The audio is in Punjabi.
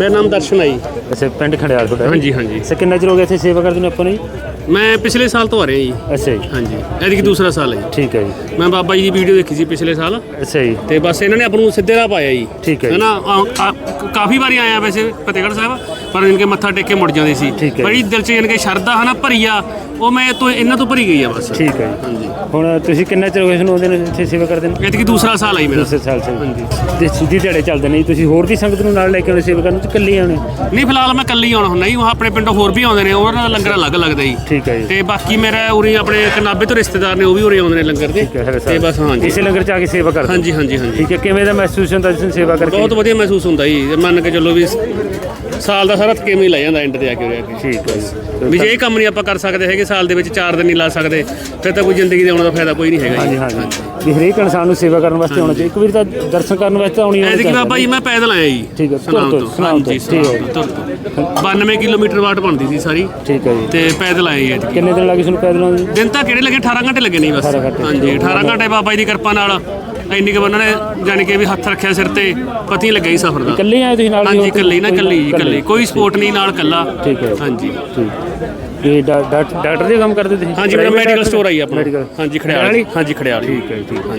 ਮੇਰਾ ਨਾਮ ਦਰਸ਼ਨ ਹੈ ਜੀ। ਅੱਛਾ ਪਿੰਡ ਖੰਡਿਆਲ ਤੁਹਾਡਾ? ਹਾਂਜੀ ਹਾਂਜੀ। ਅੱਛਾ ਕਿੰਨਾ ਚਿਰ ਹੋ ਗਿਆ ਇੱਥੇ ਸੇਵਾ ਕਰਦੇ ਨੂੰ ਆਪਾਂ ਨੂੰ ਜੀ? ਮੈਂ ਪਿਛਲੇ ਸਾਲ ਤੋਂ ਆ ਰਿਹਾ ਜੀ। ਅੱਛਾ ਜੀ। ਹਾਂਜੀ ਐਤਕੀ ਦੂਸਰਾ ਸਾਲ ਹੈ ਜੀ। ਠੀਕ ਹੈ ਜੀ। ਮੈਂ ਬਾਬਾ ਜੀ ਦੀ ਵੀਡੀਓ ਦੇਖੀ ਸੀ ਪਿਛਲੇ ਸਾਲ। ਅੱਛਾ ਜੀ। ਤੇ ਬਸ ਇਹਨਾਂ ਨੇ ਆਪ ਨੂੰ ਸਿੱਧੇ ਰਾਹ ਪਾਇਆ ਜੀ। ਠੀਕ ਹੈ। ਨਾ ਕਾਫੀ ਵਾਰੀ ਆਇਆ ਵੈਸੇ ਫਤਿਹਗੜ੍ਹ ਸਾਹਿਬ। ਪਰ ਇਨਕੇ ਮੱਥਾ ਟੇਕ ਕੇ ਮੁੜ ਜਾਂਦੇ ਸੀ। ਠੀਕ ਹੈ ਬੜੀ ਦਿਲ 'ਚ ਇਨਕੇ ਸ਼ਰਧਾ ਹਨਾ ਭਰੀ ਆ ਉਹ ਮੈਂ ਤੋਂ ਇਹਨਾਂ ਤੋਂ ਭਰੀ ਗਈ ਆ ਬਸ। ਠੀਕ ਹੈ ਜੀ। ਹਾਂਜੀ। ਹੁਣ ਤੁਸੀਂ ਕਿੰਨਾ ਚਿਰ ਹੋ ਗਿਆ ਤੁਹਾਨੂੰ ਆਉਂਦੇ ਨੂੰ ਇੱਥੇ ਸੇਵਾ ਕਰਦੇ ਨੂੰ? ਐਤਕੀ ਦੂਸਰਾ ਸਾਲ ਆਈ ਮੇਰਾ। ਦੂਸਰੇ ਸਾਲ ਸੇ ਤੇ ਸਿੱਧੀ ਦਿਹਾੜੇ ਚੱਲਦੇ ਨੇ ਜੀ। ਤੁਸੀਂ ਹੋਰ ਵੀ ਸੰਗਤ ਨੂੰ ਨਾਲ ਲੈ ਕੇ ਆਉਣੇ ਸੇਵਾ ਕਰਨ ਚ ਇਕੱਲੇ ਆਉਣੇ? ਨਹੀਂ ਫਿਲਹਾਲ ਮੈਂ ਇਕੱਲੀ ਆਉਣਾ ਹੁੰਦਾ ਜੀ। ਉਹ ਆਪਣੇ ਪਿੰਡੋਂ ਹੋਰ ਵੀ ਆਉਂਦੇ ਨੇ। ਉਹਨਾਂ ਦਾ ਲੰਗਰ ਅਲੱਗ ਲੱਗਦਾ ਜੀ। ਠੀਕ ਹੈ ਜੀ। ਤੇ ਬਾਕੀ ਮੇਰੇ ਉਰੀ ਆਪਣੇ ਕਨਾਬੇ ਤੋਂ ਰਿਸ਼ਤੇਦਾਰ ਨੇ ਉਹ ਵੀ ਉਰੇ ਆਉਂਦੇ ਨੇ ਲੰਗਰ ਠੀਕ ਹੈ ਹਰੇ ਤੇ ਬਸ ਹਾਂਜੀ। ਇਸੇ ਲੰਗਰ ਚ ਆ ਕੇ ਸੇਵਾ ਕਰਦੇ ਹਾਂਜੀ ਹਾਂਜੀ ਹਾਂਜੀ। ਠੀਕ ਹੈ। ਕਿਵੇਂ ਦਾ ਮਹਿਸੂਸ ਹੁੰਦਾ ਜਿਸ ਸੇਵਾ ਕਰਕੇ? ਬਹੁਤ ਵਧੀਆ ਮਹਿਸੂਸ ਹੁੰਦਾ ਜੇ। ਮੰਨ ਕੇ ਚੱਲੋ ਵੀ ਸਾਲ ਦਾ ਸਾਰਾ ਕਿਵੇਂ ਹੀ ਲੈ ਜਾਂਦਾ ਐਂਡ ਤੇ ਆ ਕੇ ਉਰੇ ਆ ਕੇ। ਠੀਕ ਹੈ ਜੀ। ਵੀ ਜੇ ਇਹ ਕੰਮ ਨਹੀਂ ਆਪਾਂ ਕਰ ਸਕਦੇ ਹੈਗੇ ਸਾਲ ਦੇ ਵਿੱਚ 4 ਦਿਨ ਨਹੀਂ ਲਾ ਸਕਦੇ ਫਿਰ ਤਾਂ ਕੋਈ ਜ਼ਿੰਦਗੀ ਦੇ ਆਉਣ ਦਾ ਫਾਇਦਾ ਕੋਈ ਨਹੀਂ ਹੈਗਾ ਹਾਂਜੀ ਜੀ। ਹਾਂਜੀ। ਵੀ ਹਰੇਕ ਇਨਸਾਨ ਨੂੰ ਸੇਵਾ ਕਰਨ ਵਾਸਤੇ ਆਉਣਾ ਚਾਹੀਦਾ। ਇੱਕ ਵਾਰੀ ਤਾਂ ਦਰਸ਼ਨ ਕਰਨ ਵਾਸਤੇ ਆਉਣੀ ਆਉਣੀ ਐਤਕੀ ਬਾਬਾ ਜੀ ਮੈਂ ਪੈਦਲ ਆਇਆ ਜੀ। ਠੀਕ ਹੈ, ਤੁਰ ਤੋਂ, ਸੁਨਾਮ ਤੋਂ, ਠੀਕ ਹੈ। ਸੁਨਾਮ ਤੋਂ, ਤੁਰ ਤੋਂ। 92 ਕਿਲੋਮੀਟਰ ਵਾਟ ਬਣਦੀ ਸੀ ਸਾਰੀ। ਠੀਕ ਹੈ ਜੀ। ਤੇ ਪੈਦਲ ਆਏ ਜੀ ਕਿੰਨੇ ਦਿਨ ਲੱਗੇ ਤੁਹਾਨੂੰ ਪੈਦਲ ਆਉਣ ਦਿਨ ਤਾਂ ਕਿਹੜੇ ਲੱਗੇ? 18 ਘੰਟੇ ਲੱਗੇ ਨਹੀਂ ਬਸ। 18 ਘੰਟੇ। ਹਾਂਜੀ 18 ਘੰਟੇ ਬਾਬਾ ਜੀ ਦੀ ਕਿਰਪਾ ਨਾਲ। ਇੰਨੀ ਕੁ ਬੰਨਾਂ ਨੇ ਜਾਣੀ ਕਿ ਵੀ ਹੱਥ ਰੱਖਿਆ ਸਿਰ ਤੇ ਪਤਾ ਹੀ ਲੱਗਿਆ ਜੀ ਸਫ਼ਰ ਦਾ। ਇਕੱਲੇ ਆਏ ਤੁਸੀਂ ਨਾਲ ਹਾਂਜੀ ਇਕੱਲੀ ਨਾ ਇਕੱਲੀ ਜੀ ਇਕੱਲੀ। ਕੋਈ ਸਪੋਰਟ ਨਹੀਂ ਨਾਲ ਇਕੱਲਾ। ਠੀਕ ਹੈ ਹਾਂਜੀ। ਠੀਕ। ਇਹ ਡਾ- ਡਾ- ਡਾਕਟਰ ਦੇ ਕੰਮ ਕਰਦੇ ਤੁਸੀਂ? ਹਾਂਜੀ ਮੇਰਾ Private ਮੈਡੀਕਲ? ਸਟੋਰ ਆਈ ਆਪਣਾ। ਮੈਡੀਕਲ ਹਾਂਜੀ ਖੜਿਆਲ ਖੜਿਆਲੀ? ਹਾਂਜੀ ਖੜਿਆਲ ਠੀਕ ਹੈ ਠੀਕ ਹੈ।